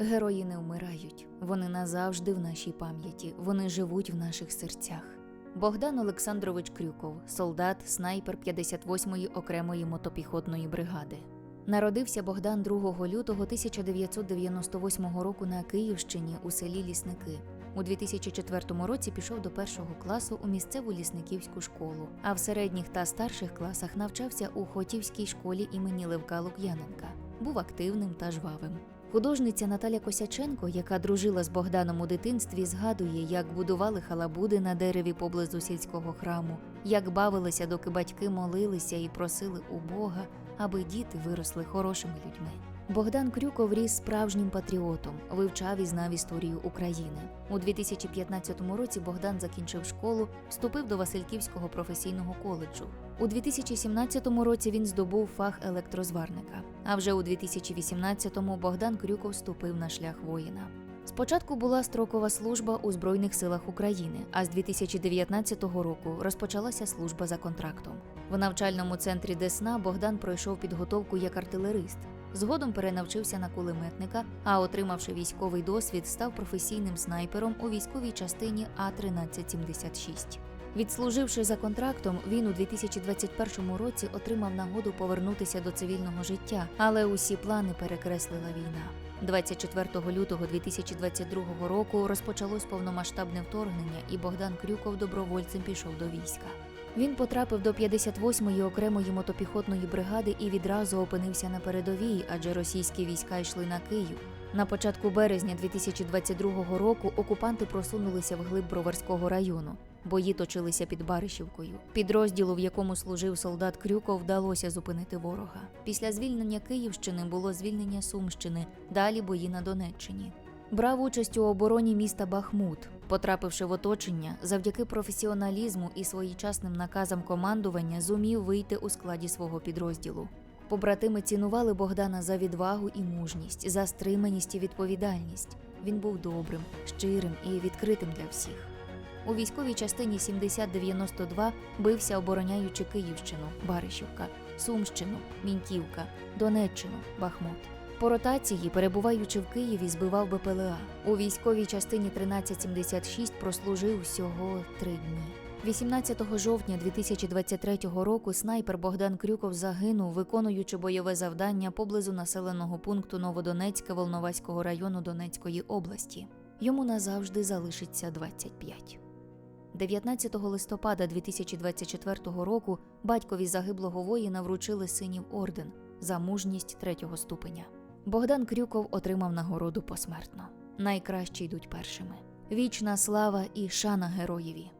Герої не вмирають, вони назавжди в нашій пам'яті, вони живуть в наших серцях. Богдан Олександрович Крюков, солдат, снайпер 58-ї окремої мотопіхотної бригади. Народився Богдан 2 лютого 1998 року на Київщині у селі Лісники. У 2004 році пішов до першого класу у місцеву лісниківську школу, а в середніх та старших класах навчався у Хотівській школі імені Левка Лук'яненка. Був активним та жвавим. Художниця Наталя Косяченко, яка дружила з Богданом у дитинстві, згадує, як будували халабуди на дереві поблизу сільського храму, як бавилися, доки батьки молилися і просили у Бога, аби діти виросли хорошими людьми. Богдан Крюков ріс справжнім патріотом, вивчав і знав історію України. У 2015 році Богдан закінчив школу, вступив до Васильківського професійного коледжу. У 2017 році він здобув фах електрозварника. А вже у 2018-му Богдан Крюков вступив на шлях воїна. Спочатку була строкова служба у Збройних силах України, а з 2019 року розпочалася служба за контрактом. В навчальному центрі Десна Богдан пройшов підготовку як артилерист. Згодом перенавчився на кулеметника, а отримавши військовий досвід, став професійним снайпером у військовій частині А-1376. Відслуживши за контрактом, він у 2021 році отримав нагоду повернутися до цивільного життя, але усі плани перекреслила війна. 24 лютого 2022 року розпочалось повномасштабне вторгнення, і Богдан Крюков добровольцем пішов до війська. Він потрапив до 58-ї окремої мотопіхотної бригади і відразу опинився на передовій, адже російські війська йшли на Київ. На початку березня 2022 року окупанти просунулися вглиб Броварського району. Бої точилися під Баришівкою. Підрозділу, в якому служив солдат Крюков, вдалося зупинити ворога. Після звільнення Київщини було звільнення Сумщини, далі бої на Донеччині. Брав участь у обороні міста Бахмут, потрапивши в оточення, завдяки професіоналізму і своєчасним наказам командування зумів вийти у складі свого підрозділу. Побратими цінували Богдана за відвагу і мужність, за стриманість і відповідальність. Він був добрим, щирим і відкритим для всіх. У військовій частині 7092 бився, обороняючи Київщину, Баришівка, Сумщину, Міньківка, Донеччину, Бахмут. По ротації, перебуваючи в Києві, збивав БПЛА. У військовій частині 1376 прослужив всього три дні. 18 жовтня 2023 року снайпер Богдан Крюков загинув, виконуючи бойове завдання поблизу населеного пункту Новодонецьке Волноваського району Донецької області. Йому назавжди залишиться 25. 19 листопада 2024 року батькові загиблого воїна вручили синів орден за мужність третього ступеня. Богдан Крюков отримав нагороду посмертно. Найкращі йдуть першими. Вічна слава і шана героєві.